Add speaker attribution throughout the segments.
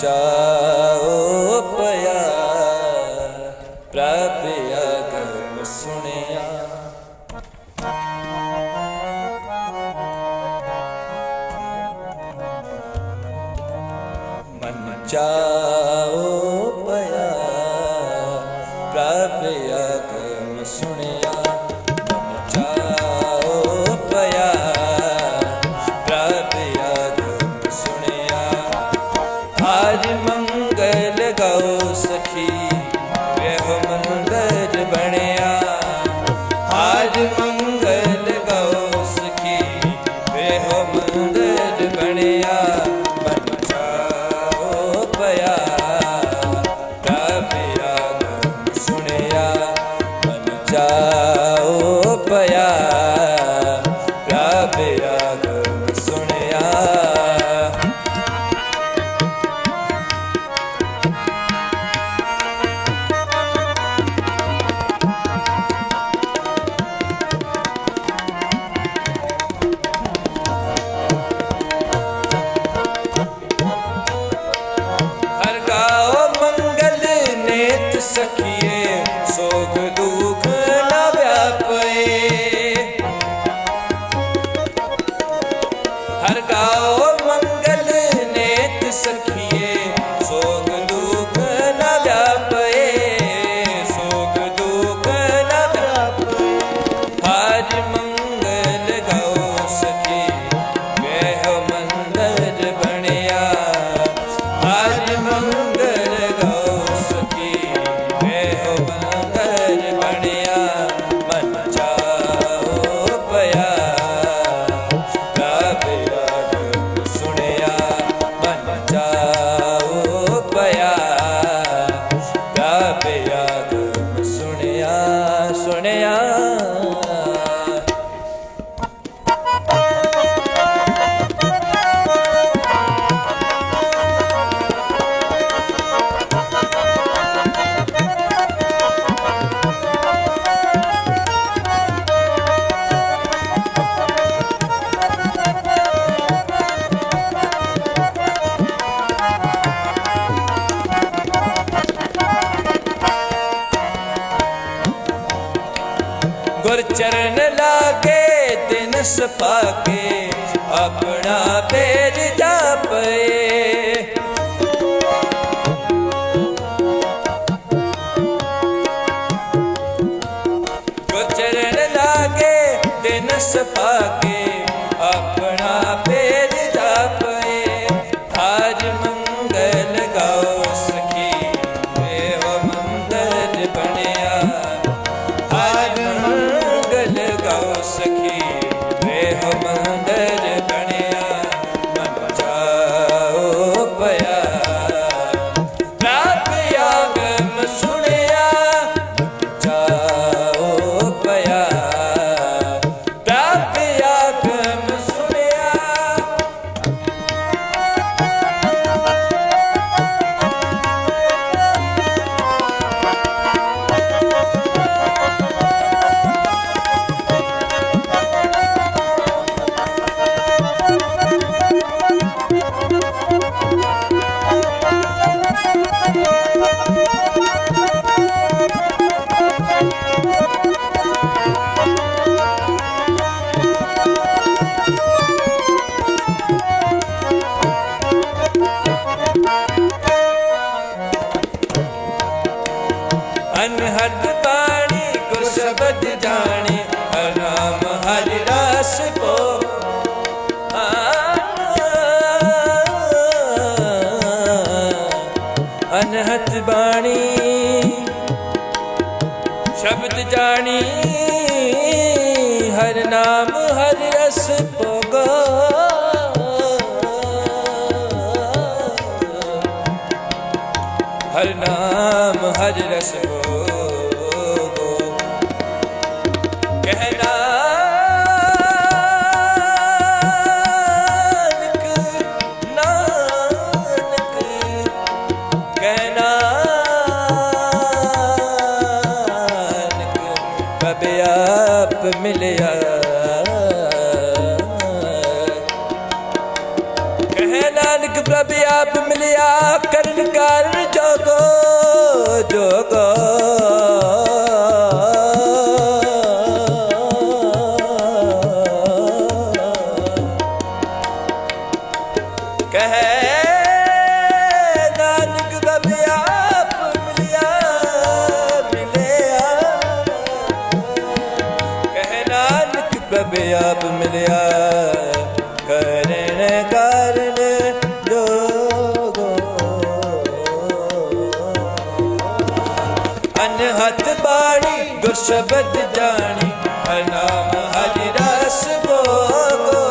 Speaker 1: ਚਾਓ ਪਿਆ ਪ੍ਰਭ ਅਗਮ ਸੁਣਿਆ। ਮਨ ਚਾਓ ਮਨ ਪਿਆ। ਪ੍ਰਭ ਆਗਮ ਸੁਣਿਆ। ਹਰ ਗਾਓ ਮੰਗਲ ਨੇਤ ਸਖੀ। ਗੁਰ ਚਰਨ ਲਾਗੇ ਦਿਨ ਸਪਾਕੇ ਆਪਣਾ ਪੇਰ ਜਾਪੇ। ਗੁਰ ਚਰਨ ਲਾਗੇ ਦਿਨ ਸਪਾਕੇ ਅਨਹਦ ਬਾਣੀ ਗੁਰ ਸ਼ਬਦ ਜਾਣੇ ਹਰ ਨਾਮ ਹਰਿ ਰਸ ਕੋ। ਅਨਹਦ ਬਾਣੀ, ਸ਼ਬਦ ਜਾਣੀ, ਹਰ ਨਾਮ ਹਰ ਰਸ ਪੋਗਾ ਹਰ ਨਾਮ ਹਰ ਰਸ ਭੋਗੋ। ਮਿਲਿਆ ਕਹਿ ਨਾਨਕ ਪ੍ਰਭ ਆਪ ਮਿਲਿਆ ਕਰਨ ਕਾਰਨ ਜੋਗੋ ਜੋਗ ਪ੍ਰਭ ਆਪ ਮਿਲਿਆ ਕਰਨ ਕਾਰਨ ਜੋਗੋ ਅਨਹਤ ਬਾਣੀ ਗੁਰਸ਼ਬਦ ਜਾਣੀ ਹਨਾਮ ਹਰਿ ਰਸ ਬੋਗੋ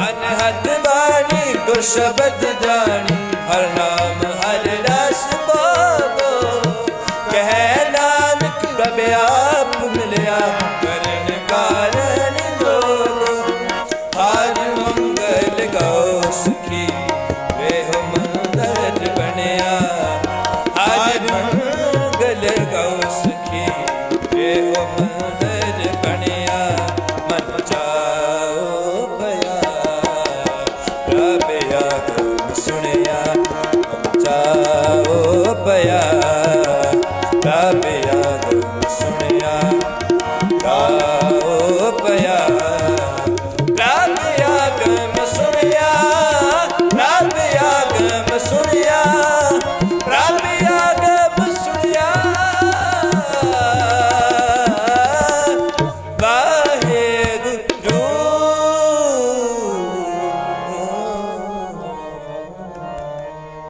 Speaker 1: ਅਨਹਤ ਬਾਣੀ ਗੁਰਸ਼ਬਦ ਜਾਣੀ ਹਰ ਨਾਮ ਹਰ ਰਸ 나야.